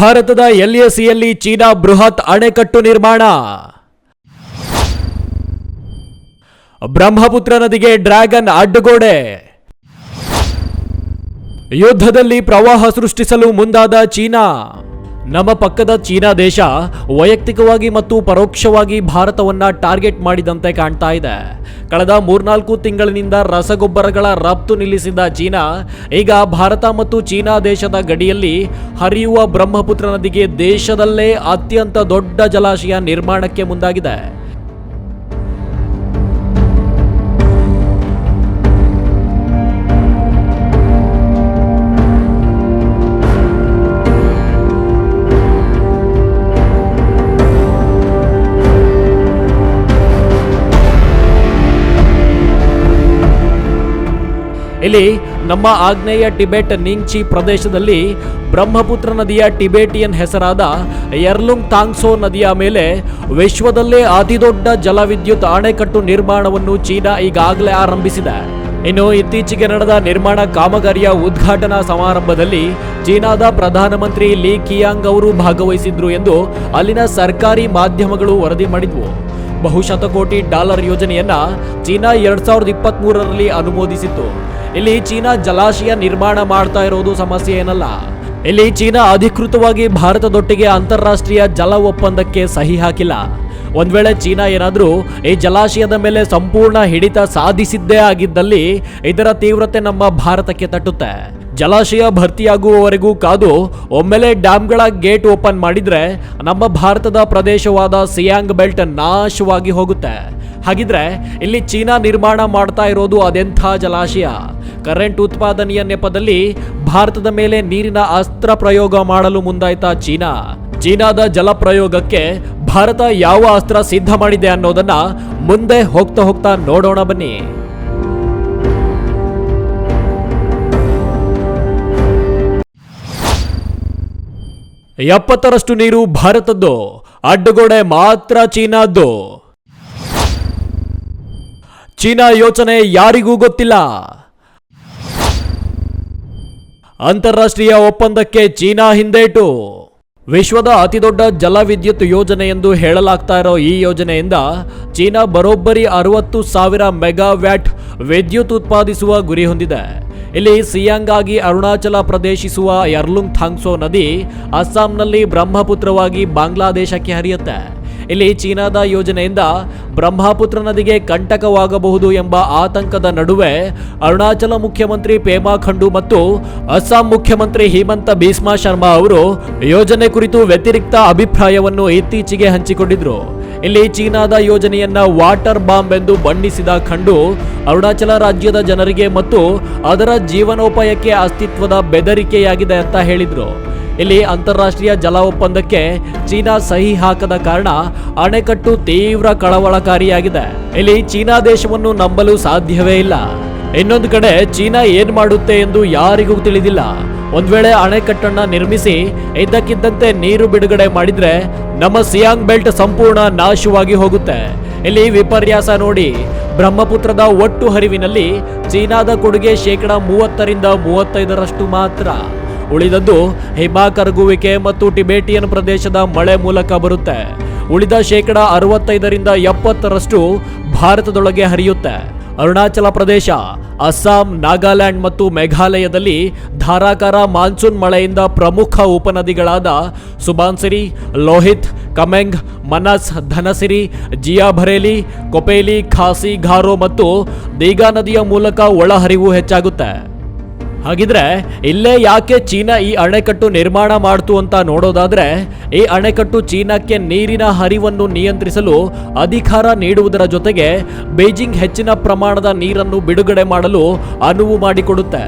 ಭಾರತದ ಎಲ್ಎಸಿಯಲ್ಲಿ ಚೀನಾ ಬೃಹತ್ ಅಣೆಕಟ್ಟು ನಿರ್ಮಾಣ. ಬ್ರಹ್ಮಪುತ್ರ ನದಿಗೆ ಡ್ರ್ಯಾಗನ್ ಅಡ್ಡಗೋಡೆ. ಯುದ್ಧದಲ್ಲಿ ಪ್ರವಾಹ ಸೃಷ್ಟಿಸಲು ಮುಂದಾದ ಚೀನಾ. ನಮ್ಮ ಪಕ್ಕದ ಚೀನಾ ದೇಶ ವೈಯಕ್ತಿಕವಾಗಿ ಮತ್ತು ಪರೋಕ್ಷವಾಗಿ ಭಾರತವನ್ನ ಟಾರ್ಗೆಟ್ ಮಾಡಿದಂತೆ ಕಾಣ್ತಾ ಇದೆ. ಕಳೆದ ಮೂರ್ನಾಲ್ಕು ತಿಂಗಳಿನಿಂದ ರಸಗೊಬ್ಬರಗಳ ರಫ್ತು ನಿಲ್ಲಿಸಿದ ಚೀನಾ, ಈಗ ಭಾರತ ಮತ್ತು ಚೀನಾ ದೇಶದ ಗಡಿಯಲ್ಲಿ ಹರಿಯುವ ಬ್ರಹ್ಮಪುತ್ರ ನದಿಗೆ ದೇಶದಲ್ಲೇ ಅತ್ಯಂತ ದೊಡ್ಡ ಜಲಾಶಯ ನಿರ್ಮಾಣಕ್ಕೆ ಮುಂದಾಗಿದೆ. ಇಲ್ಲಿ ನಮ್ಮ ಆಗ್ನೇಯ ಟಿಬೆಟ್ ನಿಂಗ್ಚಿ ಪ್ರದೇಶದಲ್ಲಿ ಬ್ರಹ್ಮಪುತ್ರ ನದಿಯ ಟಿಬೆಟಿಯನ್ ಹೆಸರಾದ ಎರ್ಲುಂಗ್ ತಾಂಗ್ಸೋ ನದಿಯ ಮೇಲೆ ವಿಶ್ವದಲ್ಲೇ ಅತಿದೊಡ್ಡ ಜಲವಿದ್ಯುತ್ ಅಣೆಕಟ್ಟು ನಿರ್ಮಾಣವನ್ನು ಚೀನಾ ಈಗಾಗಲೇ ಆರಂಭಿಸಿದೆ. ಇನ್ನು ಇತ್ತೀಚೆಗೆ ನಡೆದ ನಿರ್ಮಾಣ ಕಾಮಗಾರಿಯ ಉದ್ಘಾಟನಾ ಸಮಾರಂಭದಲ್ಲಿ ಚೀನಾದ ಪ್ರಧಾನಮಂತ್ರಿ ಲೀ ಕಿಯಾಂಗ್ ಅವರು ಭಾಗವಹಿಸಿದ್ರು ಎಂದು ಅಲ್ಲಿನ ಸರ್ಕಾರಿ ಮಾಧ್ಯಮಗಳು ವರದಿ ಮಾಡಿದ್ವು. ಬಹುಶತಕೋಟಿ ಡಾಲರ್ ಯೋಜನೆಯನ್ನ ಚೀನಾ ಎರಡ್ ಸಾವಿರದ ಇಪ್ಪತ್ತ್ ಮೂರರಲ್ಲಿ ಅನುಮೋದಿಸಿತ್ತು. ಇಲ್ಲಿ ಚೀನಾ ಜಲಾಶಯ ನಿರ್ಮಾಣ ಮಾಡ್ತಾ ಇರೋದು ಸಮಸ್ಯೆ ಏನಲ್ಲ. ಇಲ್ಲಿ ಚೀನಾ ಅಧಿಕೃತವಾಗಿ ಭಾರತದೊಟ್ಟಿಗೆ ಅಂತಾರಾಷ್ಟ್ರೀಯ ಜಲ ಒಪ್ಪಂದಕ್ಕೆ ಸಹಿ ಹಾಕಿಲ್ಲ. ಒಂದ್ ವೇಳೆ ಚೀನಾ ಏನಾದರೂ ಈ ಜಲಾಶಯದ ಮೇಲೆ ಸಂಪೂರ್ಣ ಹಿಡಿತ ಸಾಧಿಸಿದ್ದೇ ಆಗಿದ್ದಲ್ಲಿ ಇದರ ತೀವ್ರತೆ ನಮ್ಮ ಭಾರತಕ್ಕೆ ತಟ್ಟುತ್ತೆ. ಜಲಾಶಯ ಭರ್ತಿಯಾಗುವವರೆಗೂ ಕಾದು ಒಮ್ಮೆಲೆ ಡ್ಯಾಮ್ಗಳ ಗೇಟ್ ಓಪನ್ ಮಾಡಿದ್ರೆ ನಮ್ಮ ಭಾರತದ ಪ್ರದೇಶವಾದ ಸಿಯಾಂಗ್ ಬೆಲ್ಟ್ ನಾಶವಾಗಿ ಹೋಗುತ್ತೆ. ಹಾಗಿದ್ರೆ ಇಲ್ಲಿ ಚೀನಾ ನಿರ್ಮಾಣ ಮಾಡ್ತಾ ಇರೋದು ಅದೆಂಥ ಜಲಾಶಯ? ಕರೆಂಟ್ ಉತ್ಪಾದನೆಯ ನೆಪದಲ್ಲಿ ಭಾರತದ ಮೇಲೆ ನೀರಿನ ಅಸ್ತ್ರ ಪ್ರಯೋಗ ಮಾಡಲು ಮುಂದಾಯ್ತ ಚೀನಾ. ಚೀನಾದ ಜಲ ಪ್ರಯೋಗಕ್ಕೆ ಭಾರತ ಯಾವ ಅಸ್ತ್ರ ಸಿದ್ಧ ಮಾಡಿದೆ ಅನ್ನೋದನ್ನ ಮುಂದೆ ಹೋಗ್ತಾ ಹೋಗ್ತಾ ನೋಡೋಣ ಬನ್ನಿ. ಎಪ್ಪತ್ತರಷ್ಟು ನೀರು ಭಾರತದ್ದು, ಅಡ್ಡಗೋಡೆ ಮಾತ್ರ ಚೀನಾದ್ದು. ಚೀನಾ ಯೋಚನೆ ಯಾರಿಗೂ ಗೊತ್ತಿಲ್ಲ. ಅಂತಾರಾಷ್ಟ್ರೀಯ ಒಪ್ಪಂದಕ್ಕೆ ಚೀನಾ ಹಿಂದೇಟು. ವಿಶ್ವದ ಅತಿದೊಡ್ಡ ಜಲವಿದ್ಯುತ್ ಯೋಜನೆ ಎಂದು ಹೇಳಲಾಗ್ತಾ ಇರೋ ಈ ಯೋಜನೆಯಿಂದ ಚೀನಾ ಬರೋಬ್ಬರಿ ಅರವತ್ತು ಸಾವಿರ ಮೆಗಾವ್ಯಾಟ್ ವಿದ್ಯುತ್ ಉತ್ಪಾದಿಸುವ ಗುರಿ ಹೊಂದಿದೆ. ಇಲ್ಲಿ ಸಿಯಾಂಗ್ ಆಗಿ ಅರುಣಾಚಲ ಪ್ರದೇಶಿಸುವ ಯರ್ಲುಂಗ್ ಥಾಂಗ್ಸೋ ನದಿ ಅಸ್ಸಾಂನಲ್ಲಿ ಬ್ರಹ್ಮಪುತ್ರವಾಗಿ ಬಾಂಗ್ಲಾದೇಶಕ್ಕೆ ಹರಿಯುತ್ತೆ. ಇಲ್ಲಿ ಚೀನಾದ ಯೋಜನೆಯಿಂದ ಬ್ರಹ್ಮಪುತ್ರ ನದಿಗೆ ಕಂಟಕವಾಗಬಹುದು ಎಂಬ ಆತಂಕದ ನಡುವೆ ಅರುಣಾಚಲ ಮುಖ್ಯಮಂತ್ರಿ ಪೇಮಾ ಖಂಡು ಮತ್ತು ಅಸ್ಸಾಂ ಮುಖ್ಯಮಂತ್ರಿ ಹಿಮಂತ ಭೀಸ್ಮಾ ಶರ್ಮಾ ಅವರು ಯೋಜನೆ ಕುರಿತು ವ್ಯತಿರಿಕ್ತ ಅಭಿಪ್ರಾಯವನ್ನು ಇತ್ತೀಚೆಗೆ ಹಂಚಿಕೊಂಡಿದ್ರು. ಇಲ್ಲಿ ಚೀನಾದ ಯೋಜನೆಯನ್ನ ವಾಟರ್ ಬಾಂಬ್ ಎಂದು ಬಣ್ಣಿಸಿದ ಖಂಡು ಅರುಣಾಚಲ ರಾಜ್ಯದ ಜನರಿಗೆ ಮತ್ತು ಅದರ ಜೀವನೋಪಾಯಕ್ಕೆ ಅಸ್ತಿತ್ವದ ಬೆದರಿಕೆಯಾಗಿದೆ ಅಂತ ಹೇಳಿದ್ರು. ಇಲ್ಲಿ ಅಂತಾರಾಷ್ಟ್ರೀಯ ಜಲ ಒಪ್ಪಂದಕ್ಕೆ ಚೀನಾ ಸಹಿ ಹಾಕದ ಕಾರಣ ಅಣೆಕಟ್ಟು ತೀವ್ರ ಕಳವಳಕಾರಿಯಾಗಿದೆ. ಇಲ್ಲಿ ಚೀನಾ ದೇಶವನ್ನು ನಂಬಲು ಸಾಧ್ಯವೇ ಇಲ್ಲ. ಇನ್ನೊಂದು ಕಡೆ ಚೀನಾ ಏನ್ ಮಾಡುತ್ತೆ ಎಂದು ಯಾರಿಗೂ ತಿಳಿದಿಲ್ಲ. ಒಂದ್ ವೇಳೆ ಅಣೆಕಟ್ಟನ್ನ ನಿರ್ಮಿಸಿ ಇದ್ದಕ್ಕಿದ್ದಂತೆ ನೀರು ಬಿಡುಗಡೆ ಮಾಡಿದ್ರೆ ನಮ್ಮ ಸಿಯಾಂಗ್ ಬೆಲ್ಟ್ ಸಂಪೂರ್ಣ ನಾಶವಾಗಿ ಹೋಗುತ್ತೆ. ಇಲ್ಲಿ ವಿಪರ್ಯಾಸ ನೋಡಿ, ಬ್ರಹ್ಮಪುತ್ರದ ಒಟ್ಟು ಹರಿವಿನಲ್ಲಿ ಚೀನಾದ ಕೊಡುಗೆ ಶೇಕಡ ಮೂವತ್ತರಿಂದ ಮೂವತ್ತೈದರಷ್ಟು ಮಾತ್ರ. ಉಳಿದದ್ದು ಹಿಮ ಕರಗುವಿಕೆ ಮತ್ತು ಟಿಬೇಟಿಯನ್ ಪ್ರದೇಶದ ಮಳೆ ಮೂಲಕ ಬರುತ್ತೆ. ಉಳಿದ ಶೇಕಡ ಅರವತ್ತೈದರಿಂದ ಎಪ್ಪತ್ತರಷ್ಟು ಭಾರತದೊಳಗೆ ಹರಿಯುತ್ತೆ. ಅರುಣಾಚಲ ಪ್ರದೇಶ, ಅಸ್ಸಾಂ, ನಾಗಾಲ್ಯಾಂಡ್ ಮತ್ತು ಮೇಘಾಲಯದಲ್ಲಿ ಧಾರಾಕಾರ ಮಾನ್ಸೂನ್ ಮಳೆಯಿಂದ ಪ್ರಮುಖ ಉಪನದಿಗಳಾದ ಸುಬಾನ್ಸಿರಿ, ಲೋಹಿತ್, ಕಮೆಂಗ್, ಮನಸ್, ಧನಸಿರಿ, ಜಿಯಾಭರೇಲಿ, ಕೊಪೇಲಿ, ಖಾಸಿ, ಘಾರೋ ಮತ್ತು ದೀಗಾ ನದಿಯ ಮೂಲಕ ಒಳಹರಿವು ಹೆಚ್ಚಾಗುತ್ತೆ. ಹಾಗಿದ್ರೆ ಇಲ್ಲೇ ಯಾಕೆ ಚೀನಾ ಈ ಅಣೆಕಟ್ಟು ನಿರ್ಮಾಣ ಮಾಡ್ತು ಅಂತ ನೋಡೋದಾದ್ರೆ, ಈ ಅಣೆಕಟ್ಟು ಚೀನಾಕ್ಕೆ ನೀರಿನ ಹರಿವನ್ನು ನಿಯಂತ್ರಿಸಲು ಅಧಿಕಾರ ನೀಡುವುದರ ಜೊತೆಗೆ ಬೀಜಿಂಗ್ ಹೆಚ್ಚಿನ ಪ್ರಮಾಣದ ನೀರನ್ನು ಬಿಡುಗಡೆ ಮಾಡಲು ಅನುವು ಮಾಡಿಕೊಡುತ್ತೆ.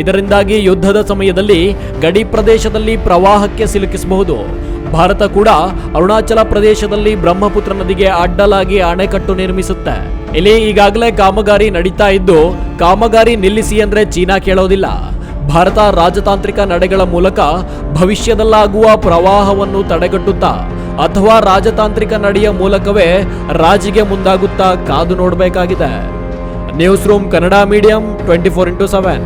ಇದರಿಂದಾಗಿ ಯುದ್ಧದ ಸಮಯದಲ್ಲಿ ಗಡಿ ಪ್ರದೇಶದಲ್ಲಿ ಪ್ರವಾಹಕ್ಕೆ ಸಿಲುಕಿಸಬಹುದು. ಭಾರತ ಕೂಡ ಅರುಣಾಚಲ ಪ್ರದೇಶದಲ್ಲಿ ಬ್ರಹ್ಮಪುತ್ರ ನದಿಗೆ ಅಡ್ಡಲಾಗಿ ಅಣೆಕಟ್ಟು ನಿರ್ಮಿಸುತ್ತೆ. ಇಲ್ಲಿ ಈಗಾಗಲೇ ಕಾಮಗಾರಿ ನಡೀತಾ ಇದ್ದು, ಕಾಮಗಾರಿ ನಿಲ್ಲಿಸಿ ಅಂದ್ರೆ ಚೀನಾ ಕೇಳೋದಿಲ್ಲ. ಭಾರತ ರಾಜತಾಂತ್ರಿಕ ನಡೆಗಳ ಮೂಲಕ ಭವಿಷ್ಯದಲ್ಲಾಗುವ ಪ್ರವಾಹವನ್ನು ತಡೆಗಟ್ಟುತ್ತಾ, ಅಥವಾ ರಾಜತಾಂತ್ರಿಕ ನಡೆಯ ಮೂಲಕವೇ ರಾಜಿಗೆ ಮುಂದಾಗುತ್ತಾ ಕಾದು ನೋಡಬೇಕಾಗಿದೆ. News room Kannada medium twenty four into seven